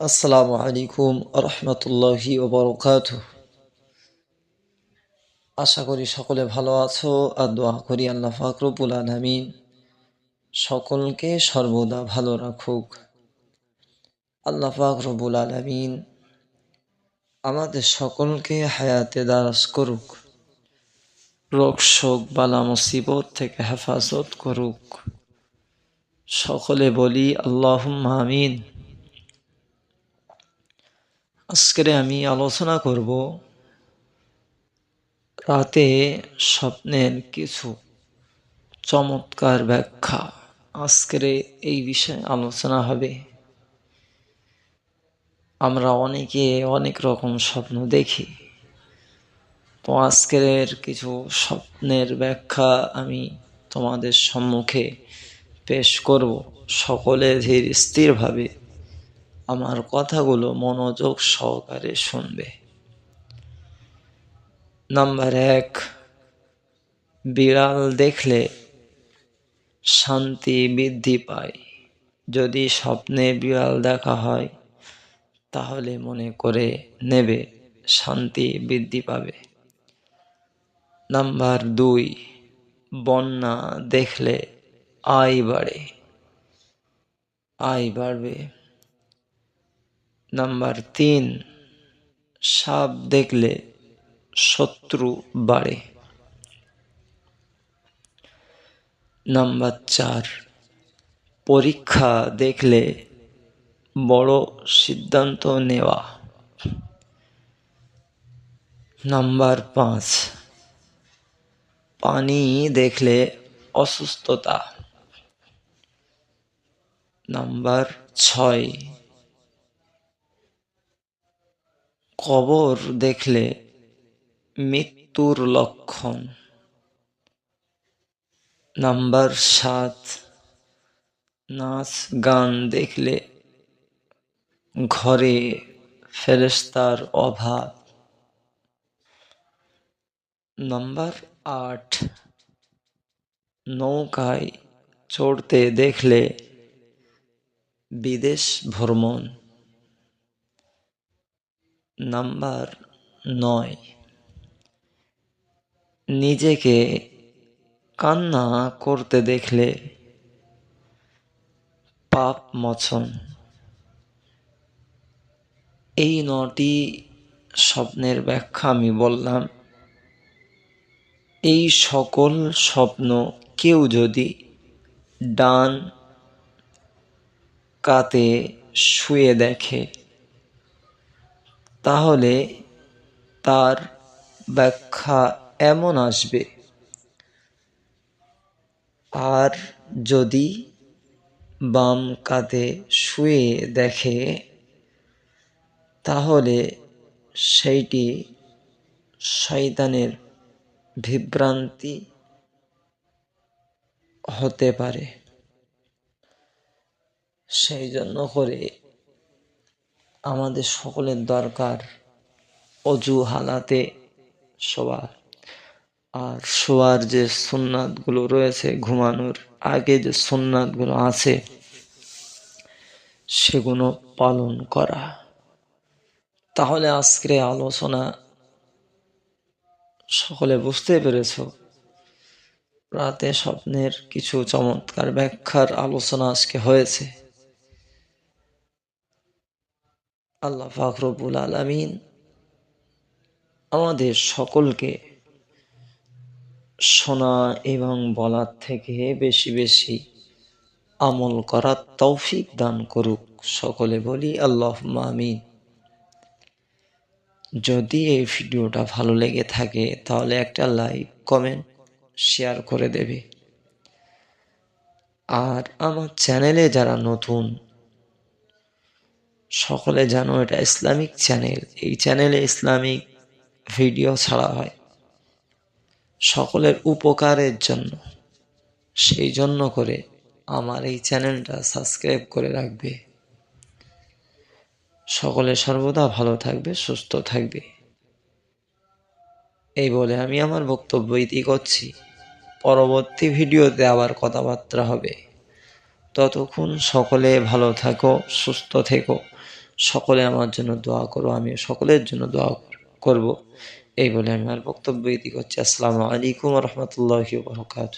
আসসালামু আলাইকুম রহমতুল্লাহি ওবরকাত আশা করি সকলে ভালো আছো আর দোয়া করি আল্লাহ ফাকরবুল আলমিন সকলকে সর্বদা ভালো রাখুক। আল্লাহ ফাকরবুল আলমিন আমাদের সকলকে হায়াতে দারাজ করুক, রোগ, শোক, বালা, মুসিবত থেকে হেফাজত করুক। সকলে বলি আল্লাহ আমিন। আজকে আমি আলোচনা করব রাতে স্বপ্নের কিছু চমৎকার ব্যাখ্যা। আজকের এই বিষয়ে আলোচনা হবে। আমরা অনেকে অনেক রকম স্বপ্ন দেখি। তো আজকের কিছু স্বপ্নের ব্যাখ্যা আমি তোমাদের সম্মুখে পেশ করব। সকলে ধীর স্থিরভাবে আমার কথাগুলো মনোযোগ সহকারে শুনবে। নাম্বার এক, বিড়াল দেখলে শান্তি বৃদ্ধি পায়। যদি স্বপ্নে বিড়াল দেখা হয়, তাহলে মনে করে নেবে শান্তি বৃদ্ধি পাবে। নাম্বার দুই, বন্যা দেখলে আয় বাড়ে। আয় বাড়বে। নাম্বার তিন, সাপ দেখলে শত্রু বাড়ে। নাম্বার চার, পরীক্ষা দেখলে বড় সিদ্ধান্ত নেওয়া। নাম্বার পাঁচ, পানি দেখলে অসুস্থতা। নাম্বার ছয় কবর দেখলে মৃত্যুর লক্ষণ। নাম্বার সাত, নাচ গান দেখলে ঘরে ফেরেস্তার অভাব। নাম্বার আট, নৌকায় চড়তে দেখলে বিদেশ ভ্রমণ। নাম্বার নয়। নিজেকে কান্না করতে দেখলে পাপ মছন এই নটি স্বপ্নের ব্যাখ্যা আমি বললাম। এই সকল স্বপ্ন কেউ যদি ডান কাতে শুয়ে দেখে তাহলে তার ব্যাখ্যা এমন আসবে। আর যদি বাম কাঁধে শুয়ে দেখে, তাহলে সেইটি শয়তানের বিভ্রান্তি হতে পারে। সেই জন্য করে আমাদের সকলের দরকার অজু হালাতে শোয়া আর শোয়ার যে সুন্নাতগুলো রয়েছে, ঘুমানোর আগে যে সুন্নাতগুলো আছে, সেগুলো পালন করা। তাহলে আজকের আলোচনা সকলে বুঝতে পেরেছ। রাতে স্বপ্নের কিছু চমৎকার ব্যাখ্যার আলোচনা আজকে হয়েছে। আল্লাহ ফাকরবুল আলমিন আমাদের সকলকে শোনা এবং বলার থেকে বেশি বেশি আমল করার তৌফিক দান করুক। সকলে বলি আল্লাহ মামিন যদি এই ভিডিওটা ভালো লেগে থাকে, তাহলে একটা লাইক, কমেন্ট, শেয়ার করে দেবে। আর আমার চ্যানেলে যারা নতুন সকলে জানো এটা ইসলামিক চ্যানেল। এই চ্যানেলে ইসলামিক ভিডিও ছাড়া হয় সকলের উপকারের জন্য। সেই জন্য করে আমার এই চ্যানেলটা সাবস্ক্রাইব করে রাখবে। সকলে সর্বদা ভালো থাকবে, সুস্থ থাকবে। এই বলে আমি আমার বক্তব্য ইতি করছি। পরবর্তী ভিডিওতে আবার কথাবার্তা হবে। ততক্ষণ সকলে ভালো থাকো, সুস্থ থেকো। সকলে আমার জন্য দোয়া করো, আমি সকলের জন্য দোয়া করব। এই বলে আমি আর বক্তব্য ইতি করছি আসসালামু আলাইকুম রহমতুল্লাহ বরকাত